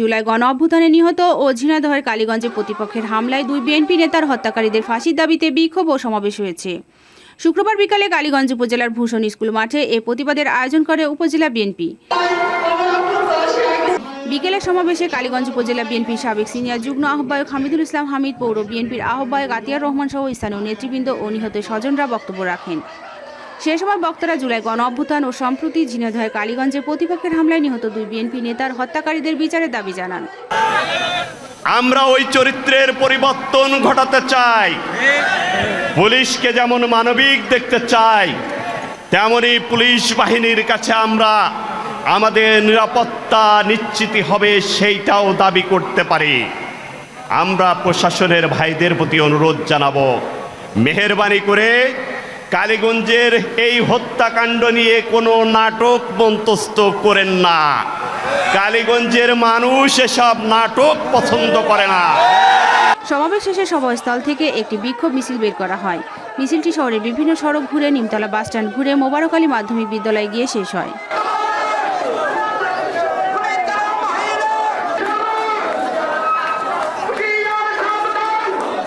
জুলাই গণ অভ্যুত্থানে নিহত ও ঝিনাদহের কালীগঞ্জে প্রতিপক্ষের হামলায় দুই বিএনপি নেতার হত্যাকারীদের ফাঁসির দাবিতে বিক্ষোভ ও সমাবেশ হয়েছে। শুক্রবার বিকালে কালীগঞ্জ উপজেলার ভূষণ স্কুল মাঠে এ প্রতিবাদের আয়োজন করে উপজেলা বিএনপি। বিকেলে সমাবেশে কালীগঞ্জ উপজেলা বিএনপির সাবেক সিনিয়র যুগ্ম আহ্বায়ক হামিদুল ইসলাম হামিদ, পৌর বিএনপির আহ্বায়ক আতিয়ার রহমান সহ স্থানীয় নেতৃবৃন্দ ও নিহত স্বজনরা বক্তব্য রাখেন। সে সময় বক্তারা জুলাই গণ অভ্যুত্থান ও সম্প্রতি ঝিনাইদহের কালীগঞ্জে প্রতিপক্ষের হামলায় নিহত দুই বিএনপি নেতার হত্যাকারীদের বিচারের দাবি জানান। আমরা ওই চরিত্রের পরিবর্তন ঘটাতে চাই। পুলিশকে যেমন মানবিক দেখতে চাই, তেমনি পুলিশ বাহিনীর কাছে আমরা আমাদের নিরাপত্তা নিশ্চিত হবে সেইটাও দাবি করতে পারি। আমরা প্রশাসনের ভাইদের প্রতি অনুরোধ জানাব। মেহরবানি করে কালীগঞ্জের এই হত্যাকাণ্ড নিয়ে কোনো নাটক মন্তস্থ করেন না। কালীগঞ্জের মানুষ এসব নাটক পছন্দ করে না। সমাবেশ শেষে সভাস্থল থেকে একটি বিক্ষোভ মিছিল বের করা হয়। মিছিলটি শহরের বিভিন্ন সড়ক ঘুরে নিমতলা বাসস্ট্যান্ড ঘুরে মোবারক আলী মাধ্যমিক বিদ্যালয়ে গিয়ে শেষ হয়।